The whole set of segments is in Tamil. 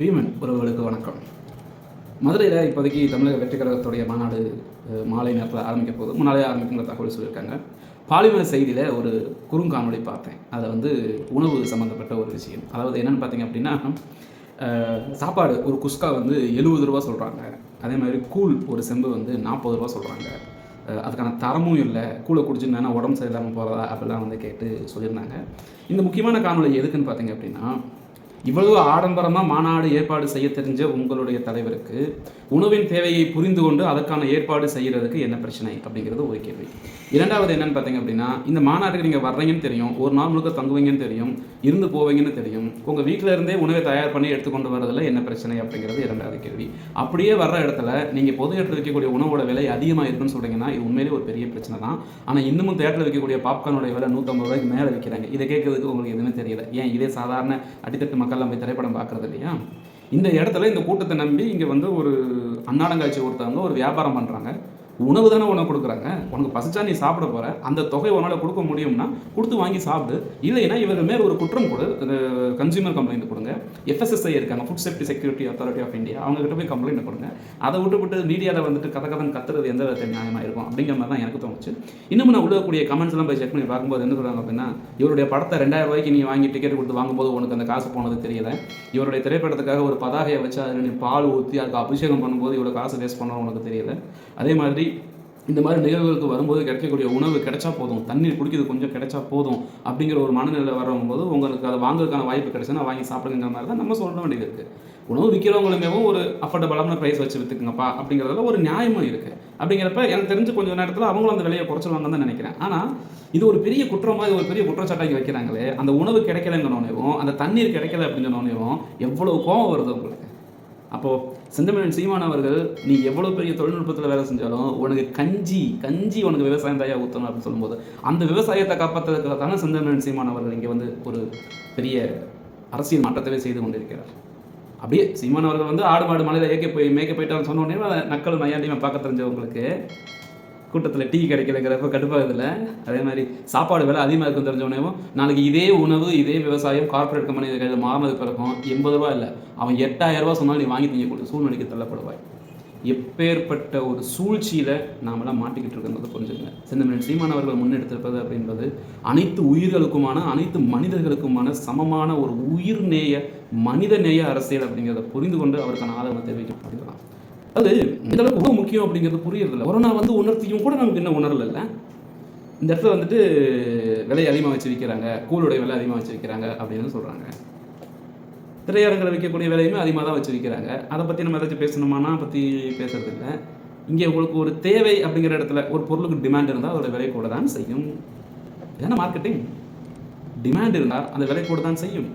பீமன் உறவுகளுக்கு வணக்கம். மதுரையில் இப்போதைக்கு தமிழக வெற்றி கழகத்துடைய மாநாடு மாலை நேரத்தில் ஆரம்பிக்க போகுது. முன்னாலே ஆரம்பிக்குங்கிற தகவல் சொல்லியிருக்காங்க. பாலிமர் செய்தியில் ஒரு குறுங்காணொலி பார்த்தேன். அதை வந்து உணவு சம்மந்தப்பட்ட ஒரு விஷயம். அதாவது என்னென்னு பார்த்தீங்க அப்படின்னா சாப்பாடு ஒரு குஸ்கா வந்து எழுபது ரூபா சொல்கிறாங்க அதே மாதிரி கூழ் ஒரு செம்பு வந்து நாற்பது ரூபா சொல்கிறாங்க அதுக்கான தரமும் இல்லை. கூழை குடிச்சுன்னா உடம்பு சரியில்லாமல் போகிறதா அப்படிலாம் வந்து கேட்டு சொல்லியிருந்தாங்க. இந்த முக்கியமான காணொலி எதுக்குன்னு பார்த்தீங்க அப்படின்னா இவ்வளவு ஆடம்பரமாக மாநாடு ஏற்பாடு செய்ய தெரிஞ்ச உங்களுடைய தலைவருக்கு உணவின் தேவையை புரிந்து கொண்டு அதற்கான ஏற்பாடு செய்கிறதுக்கு என்ன பிரச்சனை அப்படிங்கிறது ஒரு கேள்வி. இரண்டாவது என்னன்னு பார்த்தீங்க அப்படின்னா இந்த மாநாட்டுக்கு நீங்கள் வர்றீங்கன்னு தெரியும் ஒரு நாள் முழுக்க தங்குவீங்கன்னு தெரியும் இருந்து போவீங்கன்னு தெரியும். உங்கள் வீட்டில் இருந்தே உணவை தயார் பண்ணி எடுத்துக்கொண்டு வரதில் என்ன பிரச்சனை அப்படிங்கிறது இரண்டாவது கேள்வி. அப்படியே வர்ற இடத்துல நீங்கள் பொது இடத்துல வைக்கக்கூடிய உணவோட விலை அதிகமாக இருக்குன்னு சொல்கிறீங்கன்னா இது உண்மையிலே ஒரு பெரிய பிரச்சனை தான். ஆனால் இன்னமும் தேட்டரில் வைக்கக்கூடிய பாப்கார்னோட விலை நூற்றம்பது ரூபாய்க்கு மேலே விற்கிறாங்க இதை கேட்கறதுக்கு உங்களுக்கு எதுவுமே தெரியல. ஏன்? இதே சாதாரண அடித்தட்டு மக்கள்லாம் போய் திரைப்படம் பார்க்கறது இல்லையா? இந்த இடத்துல இந்த கூட்டத்தை நம்பி இங்கே வந்து ஒரு அன்னாடங்காட்சி ஒருத்தவங்க ஒரு வியாபாரம் பண்ணுறாங்க உணவு தானே உனக்கு கொடுக்குறாங்க? உனக்கு பசிச்சா நீ சாப்பிட போகிற அந்த தொகை உன்னால் கொடுக்க முடியும்னா கொடுத்து வாங்கி சாப்பிடு. இல்லைன்னா இவர்கள் மேல் ஒரு குற்றம் கொடு. கன்சியூமர் கம்ப்ளைண்ட் கொடுங்க. எஃப்எஸ்எஸ்ஐ இருக்காங்க. Food safety security authority of India அவங்க கிட்ட போய் கம்ப்ளைண்ட் கொடுங்க. அதை விட்டுவிட்டு மீடியாவில் வந்துட்டு கதை கதம் கத்துறது எந்த விதத்தை நியாயமாக இருக்கும்? அப்படிங்கிற மாதிரி தான் எனக்கு தோணுச்சு. இன்னும் நான் உள்ளக்கூடிய கமெண்ட்ஸ் எல்லாம் போய் செக் பண்ணி பார்க்கும்போது என்ன சொல்கிறாங்க அப்படின்னா இவருடைய படத்தை ரெண்டாயிரம் ரூபாய்க்கு நீ வாங்கி டிக்கெட் கொடுத்து வாங்கும்போது உனக்கு அந்த காசு போனது தெரியல. இவருடைய திரைப்படத்துக்காக ஒரு பதாகையை வச்சு அதில் நீ பால் ஊற்றி அதுக்கு அபிஷேகம் பண்ணும்போது இவ்வளோ காசு வேஸ்ட் பண்ணணும் உனக்கு தெரியல. அதே மாதிரி இந்த மாதிரி நிகழ்வுகளுக்கு வரும்போது கிடைக்கக்கூடிய உணவு கிடைச்சா போதும் தண்ணீர் குடிக்கிறது கொஞ்சம் கிடைச்சா போதும் அப்படிங்கிற ஒரு மனநிலையில் வரும்போது உங்களுக்கு அதை வாங்குறதுக்கான வாய்ப்பு கிடைச்சுன்னா வாங்கி சாப்பிடுங்கிற மாதிரி தான் நம்ம சொல்ல வேண்டியது இருக்குது உணவு விற்கிறவங்களுமேவும் ஒரு அஃபோர்டபுளான ப்ரைஸ் வச்சு விற்றுக்குங்கப்பா அப்படிங்கிறதுல ஒரு நியாயமும் இருக்குது அப்படிங்கிறப்ப எனக்கு தெரிஞ்சு கொஞ்சம் நேரத்தில் அவங்களும் அந்த விலையை குறைச்சிருவாங்கன்னு தான் நினைக்கிறேன். ஆனால் இது ஒரு பெரிய குற்றமாக இது ஒரு பெரிய குற்றச்சாட்டாக வைக்கிறாங்களே அந்த உணவு கிடைக்கலங்கிறனோனையும் அந்த தண்ணீர் கிடைக்கல அப்படிங்கிறனோனையும் எவ்வளவு கோவம் வருது உங்களுக்கு? அப்போது செந்தமிழன் சீமான் அவர்கள் நீ எவ்வளோ பெரிய தொழில்நுட்பத்தில் வேலை செஞ்சாலும் உனக்கு கஞ்சி கஞ்சி உனக்கு விவசாயம் தாயா ஊற்றணும் அப்படின்னு சொல்லும்போது அந்த விவசாயத்தை காப்பாற்றுறதுக்காக தானே செந்தமிழன் சீமான் அவர்கள் இங்கே வந்து ஒரு பெரிய அரசியல் மாற்றத்தவே செய்து கொண்டிருக்கிறார். அப்படியே சீமான் அவர்கள் வந்து ஆடு மாடு மலையில் ஏக்க போய் மேய்க்க போயிட்டான்னு சொன்ன உடனே நக்கள் நக்கல் மையாண்டியமாக பார்க்க தெரிஞ்சவங்களுக்கு கூட்டத்தில் டீ கிடைக்கலங்கிறப்ப கடுப்பாகுதுல அதே மாதிரி சாப்பாடு விலை அதிகமாக இருக்கும் தெரிஞ்சவனையும் நாளைக்கு இதே உணவு இதே விவசாயம் கார்ப்பரேட் கம்பெனி கையில் மாறினது பிறக்கும். எண்பது ரூபா இல்லை. அவன் எட்டாயிரம் ரூபா சொன்னாலும் நீ வாங்கி திங்கக்கூடிய சூழ்நிலைக்கு தள்ளப்படுவாய். எப்பேற்பட்ட ஒரு சூழ்ச்சியில் நாமெல்லாம் மாட்டிக்கிட்டு இருக்கிறத புரிஞ்சுங்க செந்தமிழன் சீமான் அவர்கள் முன்னெடுத்திருப்பது அப்படின்றது அனைத்து உயிர்களுக்குமான அனைத்து மனிதர்களுக்குமான சமமான ஒரு உயிர்நேய மனிதநேய அரசியல் அப்படிங்கிறத புரிந்து கொண்டு அவருக்கான ஆதரவை தெரிவிக்கப்படுகிறான் அது இந்த அளவுக்கு ரொம்ப முக்கியம் அப்படிங்கிறது புரியறதில்ல. கொரோனா வந்து உணர்த்தியும் கூட நமக்கு இன்னும் உணரல இந்த இடத்துல வந்துட்டு விலை அதிகமாக வச்சு விற்கிறாங்க கூலுடைய விலை அதிகமாக வச்சு விற்கிறாங்க அப்படின்னு சொல்கிறாங்க திரையரங்கில் விற்கக்கூடிய விலையுமே அதிகமாக தான் வச்சு விற்கிறாங்க அதை பற்றி நம்ம ஏதாச்சும் பேசணுமானா பற்றி பேசுறது இல்லை இங்கே உங்களுக்கு ஒரு தேவை அப்படிங்கிற இடத்துல ஒரு பொருளுக்கு டிமாண்ட் இருந்தால் அதோட விலை கூட தான் செய்யும். ஏன்னா மார்க்கெட்டிங் டிமாண்ட் இருந்தால் அந்த விலை கூட தான் செய்யும்.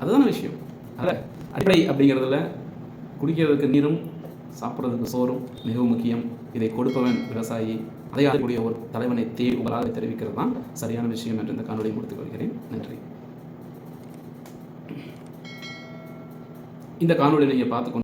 அதுதான விஷயம். அதில் அடிப்படை அப்படிங்கிறதுல குடிக்கிறதுக்கு நீரும் சாப்பிட்றதுக்கு சோறும் மிகவும் முக்கியம். இதை கொடுப்பவன் விவசாயி. அதை ஆளக்கூடிய ஒரு தலைவனை தே உங்களால் தெரிவிக்கிறது தான் சரியான விஷயம் என்று இந்த காணொலியை கொடுத்து கொள்கிறேன். நன்றி. இந்த காணொலியை நீங்கள் பார்த்துக்கொண்டு